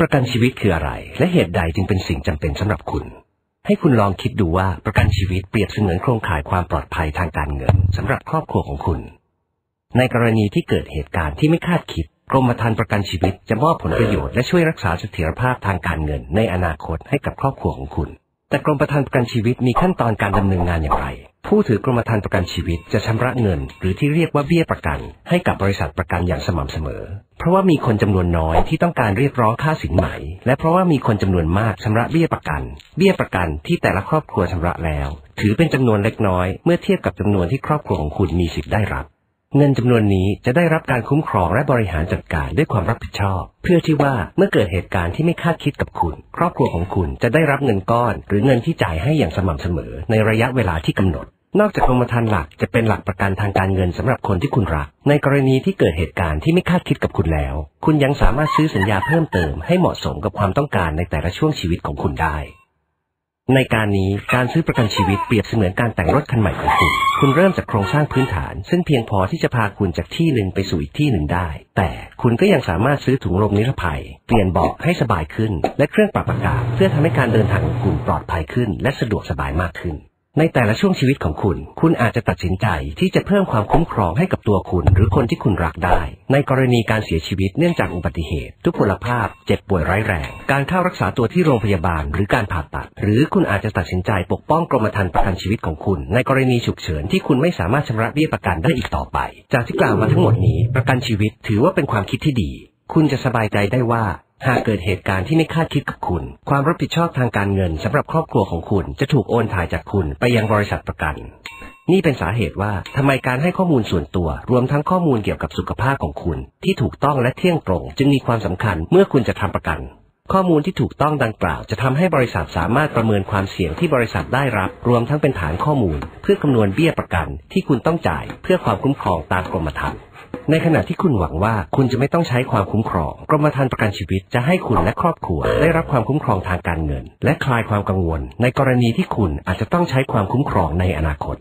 ประกันชีวิตคืออะไร และเหตุใดจึงเป็นสิ่งจำเป็นสำหรับคุณ ให้คุณลองคิดดูว่าประกันชีวิตเปรียบเสมือนโครงข่ายความปลอดภัยทางการเงินสำหรับครอบครัวของคุณ ในกรณีที่เกิดเหตุการณ์ที่ไม่คาดคิดกรมธรรม์ประกันชีวิตจะมอบผลประโยชน์และช่วยรักษาเสถียรภาพทางการเงิน ในอนาคตให้กับครอบครัวของคุณ แต่กรมธรรม์ประกันชีวิตมีขั้นตอนการดำเนินงานอย่างไร ผู้ถือกรมธรรม์ประกันชีวิตจะชำระเงิน หรือที่เรียกว่าเบี้ยประกัน ให้กับบริษัทประกันอย่างสม่ำเสมอ เพราะว่ามีคนจำนวนน้อยที่ต้องการเรียกร้องค่าสินไหม และเพราะว่ามีคนจำนวนมากชำระเบี้ยประกัน เบี้ยประกันที่แต่ละครอบครัวชำระแล้ว ถือเป็นจำนวนเล็กน้อยเมื่อเทียบกับจำนวนที่ครอบครัวของคุณมีสิทธิ์ได้รับ เงินจำนวนนี้จะได้รับการคุ้มครองและบริหารจัดการด้วยความรับผิดชอบ เพื่อที่ว่าเมื่อเกิดเหตุการณ์ที่ไม่คาดคิดกับคุณ ครอบครัวของคุณจะได้รับเงินก้อน หรือเงินที่จ่ายให้อย่างสม่ำเสมอ ในระยะเวลาที่กำหนด นอกจากกรมธรรม์หลักจะเป็นหลักประกันทางการเงินสำหรับคนที่คุณรัก ในกรณีที่เกิดเหตุการณ์ที่ไม่คาดคิดกับคุณแล้ว คุณยังสามารถซื้อสัญญาเพิ่มเติมให้เหมาะสมกับความต้องการในแต่ละช่วงชีวิตของคุณได้ ในการนี้การซื้อประกันชีวิตเปรียบเสมือนการแต่งรถคันใหม่ของคุณ คุณเริ่มจากโครงสร้างพื้นฐาน ซึ่งเพียงพอที่จะพาคุณจากที่หนึ่งไปสู่อีกที่หนึ่งได้ แต่คุณก็ยังสามารถซื้อถุงลมนิรภัย เปลี่ยนเบาะให้สบายขึ้น และเครื่องปรับอากาศเพื่อทำให้การเดินทางของคุณปลอดภัยขึ้น และสะดวกสบายมากขึ้น ในแต่ละช่วงชีวิตของคุณ คุณอาจจะตัดสินใจที่จะเพิ่มความคุ้มครองให้กับตัวคุณ หรือคนที่คุณรักได้ ในกรณีการเสียชีวิตเนื่องจากอุบัติเหตุ ทุพพลภาพ เจ็บป่วยร้ายแรง การเข้ารักษาตัวที่โรงพยาบาล หรือการผ่าตัด หรือคุณอาจจะตัดสินใจปกป้องกรมธรรม์ประกันชีวิตของคุณ ในกรณีฉุกเฉินที่คุณไม่สามารถชำระเบี้ยประกันได้อีกต่อไป จากที่กล่าวมาทั้งหมดนี้ ประกันชีวิตถือว่าเป็นความคิดที่ดี คุณจะสบายใจได้ว่า หากเกิดเหตุการณ์ที่ไม่คาดคิดกับคุณ ความรับผิดชอบทางการเงินสำหรับครอบครัวของคุณจะถูกโอนถ่ายจากคุณไปยังบริษัทประกัน นี่เป็นสาเหตุว่าทำไมการให้ข้อมูลส่วนตัว รวมทั้งข้อมูลเกี่ยวกับสุขภาพของคุณ ที่ถูกต้องและเที่ยงตรง จึงมีความสำคัญเมื่อคุณจะทำประกัน ข้อมูลที่ถูกต้องดังกล่าว จะทำให้บริษัทสามารถประเมินความเสี่ยงที่บริษัทได้รับ รวมทั้งเป็นฐานข้อมูล เพื่อคำนวณเบี้ยประกัน ที่คุณต้องจ่าย เพื่อความคุ้มครองตามกรมธรรม์ ในขณะที่คุณหวังว่าคุณจะไม่ต้องใช้ความคุ้มครอง กรมธรรม์ประกันชีวิตจะให้คุณและครอบครัว ได้รับความคุ้มครองทางการเงิน และคลายความกังวล ในกรณีที่คุณอาจจะต้องใช้ความคุ้มครองในอนาคต